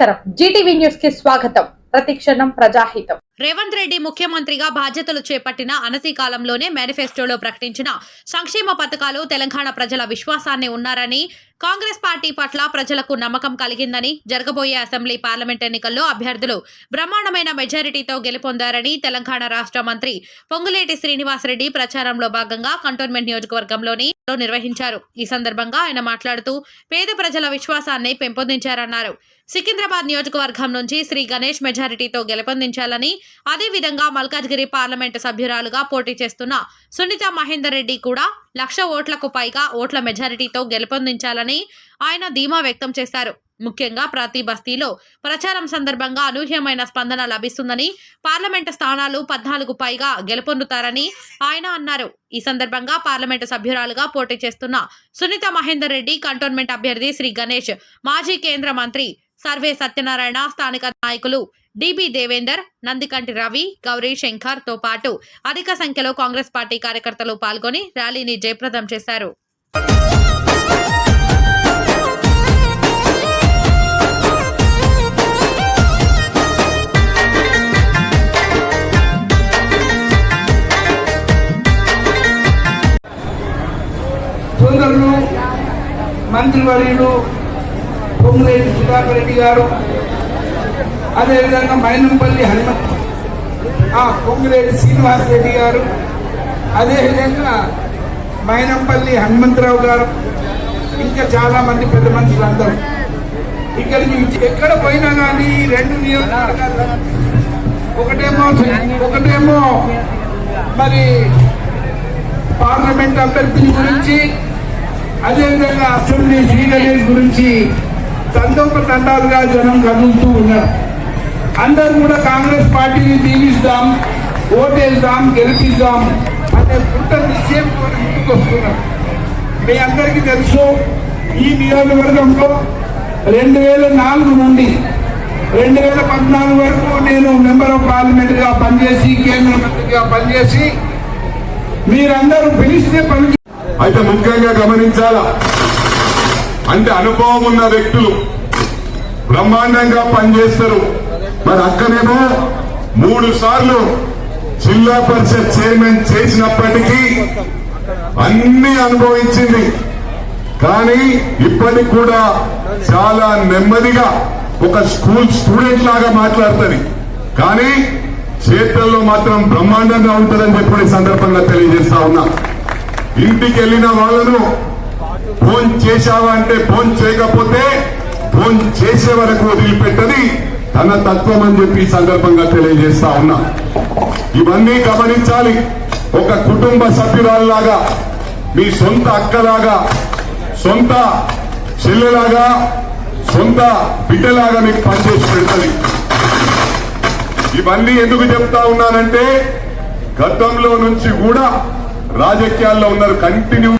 నమస్కారం Zee TV news కి స్వాగతం ప్రతిక్షణం ప్రజాహితం రేవంత్ రెడ్డి ముఖ్యమంత్రిగా బాధ్యతలు చేపట్టిన అనతి కాలంలోనే మేనిఫెస్టోలో ప్రకటించిన సంక్షేమ పథకాలు తెలంగాణ ప్రజల విశ్వాసాన్ని ఉన్నారని కాంగ్రెస్ పార్టీ పట్ల ప్రజలకు నమ్మకం కలిగిందని జరగబోయే అసెంబ్లీ పార్లమెంట్ ఎన్నికల్లో అభ్యర్థులు బ్రహ్మాండమైన మెజారిటీతో గెలుపొందారని తెలంగాణ రాష్ట్ర మంత్రి పొంగులేటి శ్రీనివాసరెడ్డి ప్రచారంలో భాగంగా కంటోన్మెంట్ నియోజకవర్గంలోని నిర్వహించారు. ఈ సందర్భంగా ఆయన మాట్లాడుతూ పేద ప్రజల విశ్వాసాన్ని పెంపొందించారన్నారు. సికింద్రాబాద్ నియోజకవర్గం నుంచి శ్రీ గణేష్ మెజారిటీతో గెలుపొందించాలని అదేవిధంగా మల్కాజ్గిరి పార్లమెంటు సభ్యురాలుగా పోటీ చేస్తున్న సునీత మహేందర్ రెడ్డి కూడా లక్ష ఓట్లకు పైగా ఓట్ల మెజారిటీతో గెలుపొందించాలని ఆయన ధీమా వ్యక్తం చేశారు. ముఖ్యంగా ప్రతి బస్తీలో ప్రచారం సందర్భంగా అనూహ్యమైన స్పందన లభిస్తుందని పార్లమెంటు స్థానాలు పద్నాలుగు పైగా గెలుపొందుతారని ఆయన అన్నారు. ఈ సందర్భంగా పార్లమెంటు సభ్యురాలుగా పోటీ చేస్తున్న సునీత మహేందర్ రెడ్డి కంటోన్మెంట్ అభ్యర్థి శ్రీ గణేష్ మాజీ కేంద్ర మంత్రి సర్వే సత్యనారాయణ స్థానిక నాయకులు డిబి దేవేందర్ నందికంటి రవి గౌరీ శంకర్తో పాటు అధిక సంఖ్యలో కాంగ్రెస్ పార్టీ కార్యకర్తలు పాల్గొని ర్యాలీని జయప్రదం చేశారు. మంత్రివర్యులు పొంగులేటి సుధాకర్ రెడ్డి గారు అదేవిధంగా మైనంపల్లి హనుమంత్ ఆ, పొంగులేటి శ్రీనివాస్ రెడ్డి గారు అదేవిధంగా మైనంపల్లి హనుమంతరావు గారు ఇంకా చాలా మంది పెద్ద మనుషులు అందరూ ఇక్కడికి ఎక్కడ పోయినా కానీ రెండు నియోజకవర్గాలు ఒకటేమో ఒకటేమో మరి పార్లమెంట్ అభ్యర్థుల గురించి అదేవిధంగా అసెంబ్లీ శ్రీగణేష్ గురించి తండోపతండాలుగా జనం కదులుతూ ఉన్నారు. అందరూ కూడా కాంగ్రెస్ పార్టీని దీవిస్తాం ఓటేద్దాం గెలిపిద్దాం అనే పుట్ట నిశ్చయంతో ముందుకొస్తున్నారు. మీ అందరికీ తెలుసు ఈ నియోజకవర్గంలో రెండు వేల నాలుగు నుండి రెండు వేల పద్నాలుగు వరకు నేను మెంబర్ ఆఫ్ పార్లమెంట్గా పనిచేసి కేంద్ర మంత్రిగా పనిచేసి మీరందరూ పిలిస్తే పని అయితే ముఖ్యంగా గమనించాలా? అంటే అనుభవం ఉన్న వ్యక్తులు బ్రహ్మాండంగా పనిచేస్తారు. మరి అక్కనేమో మూడు సార్లు జిల్లా పరిషత్ చైర్మన్ చేసినప్పటికీ అన్ని అనుభవించింది. కానీ ఇప్పటికి కూడా చాలా నెమ్మదిగా ఒక స్కూల్ స్టూడెంట్ లాగా మాట్లాడుతుంది. కానీ చేతుల్లో మాత్రం బ్రహ్మాండంగా ఉంటుందని చెప్పి సందర్భంగా తెలియజేస్తా ఉన్నా. ఇంటికి వెళ్ళిన వాళ్ళను ఫోన్ చేశావా అంటే ఫోన్ చేయకపోతే ఫోన్ చేసే వరకు వదిలిపెట్టది తన తత్వం అని చెప్పి సందర్భంగా తెలియజేస్తా ఉన్నా. ఇవన్నీ గమనించాలి. ఒక కుటుంబ సభ్యురాల్లాగా మీ సొంత అక్కలాగా సొంత చెల్లెలాగా సొంత బిడ్డలాగా మీకు పనిచేసి పెడుతుంది. ఇవన్నీ ఎందుకు చెప్తా ఉన్నానంటే గతంలో నుంచి కూడా రాజకీయాల్లో ఉన్నారు. కంటిన్యూ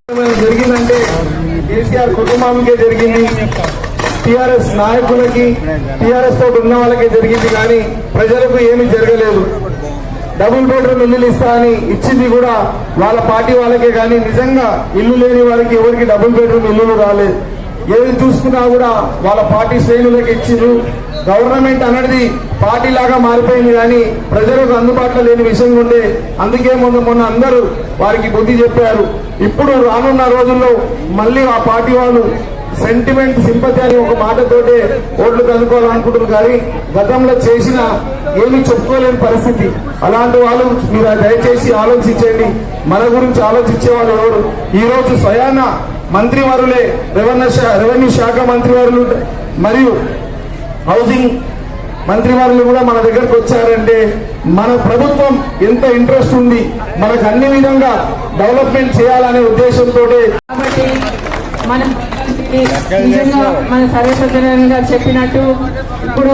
జరిగిందంటే కేసీఆర్ కుటుంబానికే జరిగింది. టిఆర్ఎస్ నాయకులకి టిఆర్ఎస్ తోటి ఉన్న వాళ్ళకే జరిగింది కానీ ప్రజలకు ఏమీ జరగలేదు. డబుల్ బెడ్రూమ్ ఇల్లులు ఇస్తా అని ఇచ్చింది కూడా వాళ్ళ పార్టీ వాళ్ళకే కానీ నిజంగా ఇల్లు లేని వారికి ఎవరికి డబుల్ బెడ్రూమ్ ఇల్లులు రాలేదు. ఏది చూసుకున్నా కూడా వాళ్ళ పార్టీ శ్రేణులకు ఇచ్చిండ్రు. గవర్నమెంట్ అనేది పార్టీ లాగా మారిపోయింది కానీ ప్రజలకు అందుబాటులో లేని విషయం ఉండే అందుకే మొన్న మొన్న అందరూ వారికి బుద్ధి చెప్పారు. ఇప్పుడు రానున్న రోజుల్లో మళ్ళీ ఆ పార్టీ వాళ్ళు సెంటిమెంట్ సింపతి అని ఒక మాటతోటే ఓట్లు కనుక్కోవాలనుకుంటున్నారు కానీ గతంలో చేసిన ఏమీ చెప్పుకోలేని పరిస్థితి. అలాంటి వాళ్ళు మీరు దయచేసి ఆలోచించండి. మన గురించి ఆలోచించే వాళ్ళు ఎవరు? ఈ రోజు స్వయాన మంత్రివారులే రెవెన్యూ శా- రెవెన్యూ శాఖ మంత్రివారులు మరియు హౌసింగ్ మంత్రివారులు కూడా మన దగ్గరకు వచ్చారంటే మన ప్రభుత్వం ఎంత ఇంట్రెస్ట్ ఉంది? మనకు అన్ని విధంగా డెవలప్మెంట్ చేయాలనే ఉద్దేశంతో కాబట్టి మనం నిజంగా మన సర్వేశ్వరన్ గారు చెప్పినట్టు ఇప్పుడు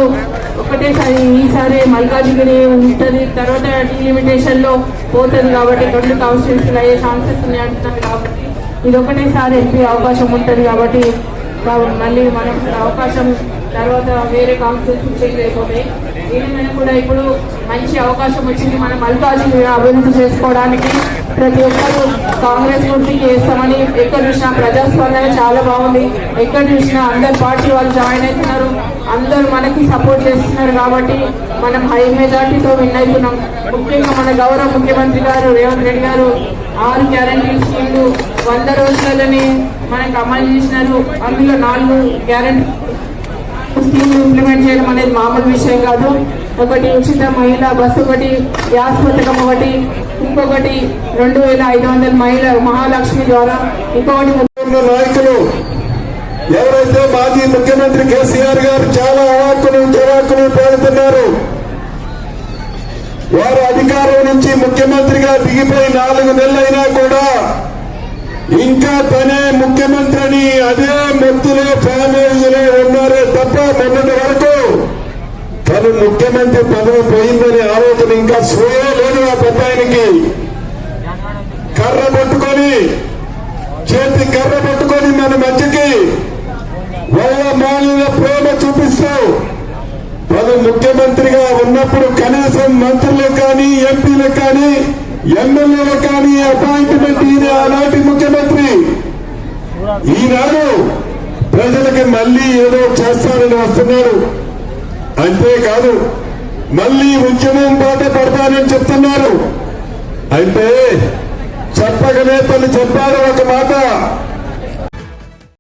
ఒకటేసారి ఈసారి మల్కాజిగిరి ఉంటుంది తర్వాత డిలిమిటేషన్లో పోతుంది కాబట్టి రెండు కాన్స్టిట్యూన్సీలు అయ్యే ఛాన్సెస్ ఉన్నాయి అంటున్నారు కాబట్టి ఇది ఒకటేసారి ఎంపీ అవకాశం ఉంటుంది కాబట్టి మళ్ళీ మనం అవకాశం తర్వాత వేరే కాన్స్టిట్యూషన్ లేకపోతే దీని కూడా ఇప్పుడు మంచి అవకాశం వచ్చింది మన మల్కాజిని అభివృద్ధి చేసుకోవడానికి ప్రతి ఒక్కరు కాంగ్రెస్ గురించి చేస్తామని ఎక్కడ చూసినా ప్రజాస్పందన చాలా బాగుంది. ఎక్కడ చూసినా అందరు పార్టీ వాళ్ళు జాయిన్ అవుతున్నారు. అందరూ మనకి సపోర్ట్ చేస్తున్నారు కాబట్టి మనం హై మెజార్టీతో విన్ అవుతున్నాం. ముఖ్యంగా మన గౌరవ ముఖ్యమంత్రి గారు రేవంత్ రెడ్డి గారు ఆరు గ్యారంటీ స్కీమ్లు వంద రోజులలోనే మనకు అమలు చేసినారు. అందులో నాలుగు గ్యారంటీ స్కీమ్ ఇంప్లిమెంట్ చేయడం అనేది మామూలు విషయం కాదు. ఒకటి ఉచిత మహిళా బస్సు ఒకటి గ్యాస్ పథకం ఒకటి ఇంకొకటి రెండు వేల ఐదు వందల మహిళ మహాలక్ష్మి ద్వారా ఇంకొకటి నాయకులు ఎవరైతే మాజీ ముఖ్యమంత్రి కేసీఆర్ గారు చాలా అవాక్కులు చవాకులు పేరుతున్నారు వారు అధికారం నుంచి ముఖ్యమంత్రిగా దిగిపోయి నాలుగు నెలలైనా కూడా ఇంకా తనే ముఖ్యమంత్రిని అదే మొత్తులో ఫ్యామిలీలో తప్ప మొన్నటి వరకు తను ముఖ్యమంత్రి పదవి పోయిందనే ఆలోచన ఇంకా సోయే లేదు ఆ పెద్ద ఆయనకి. కర్ర పట్టుకొని చేతి కర్ర పట్టుకొని మన మధ్యకి వల్ల మాలిన ప్రేమ చూపిస్తూ తను ముఖ్యమంత్రిగా ఉన్నప్పుడు కనీసం మంత్రులు కానీ ఎంపీలు కానీ ఎమ్మెల్యేలు కానీ అపాయింట్మెంట్ ఈయన ఆనాటి ముఖ్యమంత్రి. ఈనాడు ప్రజలకి మళ్ళీ ఏదో చేస్తారని వస్తున్నారు. అంతేకాదు మళ్ళీ ఉద్యమం బాట పడతానని చెప్తున్నారు. అంటే చెప్పగలే తను చెప్పారు ఒక మాట.